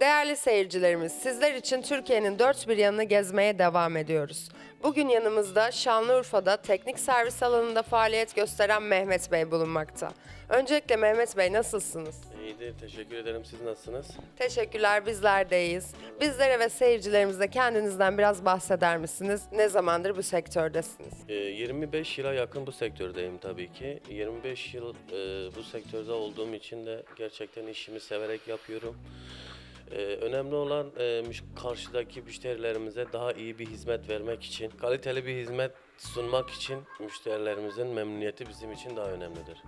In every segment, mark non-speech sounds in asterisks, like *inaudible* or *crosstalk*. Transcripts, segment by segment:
Değerli seyircilerimiz, sizler için Türkiye'nin dört bir yanını gezmeye devam ediyoruz. Bugün yanımızda Şanlıurfa'da teknik servis alanında faaliyet gösteren Mehmet Bey bulunmakta. Öncelikle Mehmet Bey nasılsınız? İyidir, teşekkür ederim. Siz nasılsınız? Teşekkürler, bizler de iyiyiz. Bizlere ve seyircilerimize kendinizden biraz bahseder misiniz? Ne zamandır bu sektördesiniz? Ee, 25 yıla yakın bu sektördeyim tabii ki. 25 yıl e, bu sektörde olduğum için de gerçekten işimi severek yapıyorum. Ee, önemli olan e, karşıdaki müşterilerimize daha iyi bir hizmet vermek için, kaliteli bir hizmet sunmak için müşterilerimizin memnuniyeti bizim için daha önemlidir.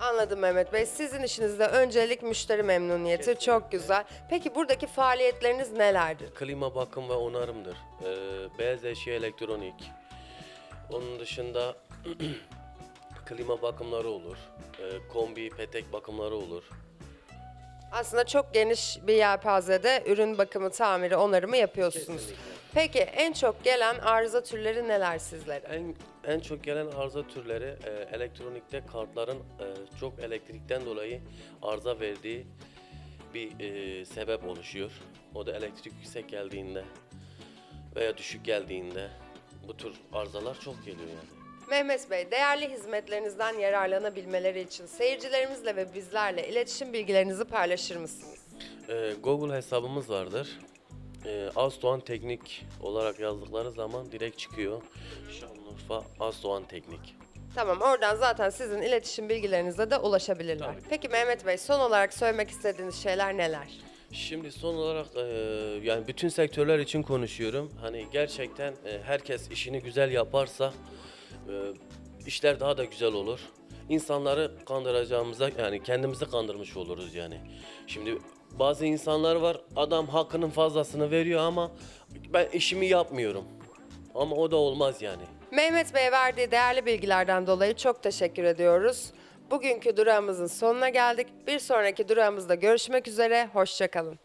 Anladım Mehmet Bey. Sizin işinizde öncelik müşteri memnuniyeti çok güzel. Peki buradaki faaliyetleriniz nelerdir? Klima bakım ve onarımdır. Ee, beyaz eşya elektronik. Onun dışında *clears throat* klima bakımları olur. Ee, kombi, petek bakımları olur. Aslında çok geniş bir yelpazede ürün bakımı, tamiri, onarımı yapıyorsunuz. Kesinlikle. Peki en çok gelen arıza türleri neler sizlere? En en çok gelen arıza türleri e, elektronikte kartların e, çok elektrikten dolayı arıza verdiği bir e, sebep oluşuyor. O da elektrik yüksek geldiğinde veya düşük geldiğinde bu tür arızalar çok geliyor yani. Mehmet Bey, değerli hizmetlerinizden yararlanabilmeleri için seyircilerimizle ve bizlerle iletişim bilgilerinizi paylaşır mısınız? Ee, Google hesabımız vardır. Ee, Asdoğan Teknik olarak yazdıkları zaman direkt çıkıyor. Şanlıurfa Asdoğan Teknik. Tamam, oradan zaten sizin iletişim bilgilerinize de ulaşabilirler. Tabii. Peki Mehmet Bey, son olarak söylemek istediğiniz şeyler neler? Şimdi son olarak e, yani bütün sektörler için konuşuyorum. Hani gerçekten e, herkes işini güzel yaparsa işler daha da güzel olur. İnsanları kandıracağımıza yani kendimizi kandırmış oluruz yani. Şimdi bazı insanlar var adam hakkının fazlasını veriyor ama ben işimi yapmıyorum. Ama o da olmaz yani. Mehmet Bey verdiği değerli bilgilerden dolayı çok teşekkür ediyoruz. Bugünkü durağımızın sonuna geldik. Bir sonraki durağımızda görüşmek üzere, hoşçakalın.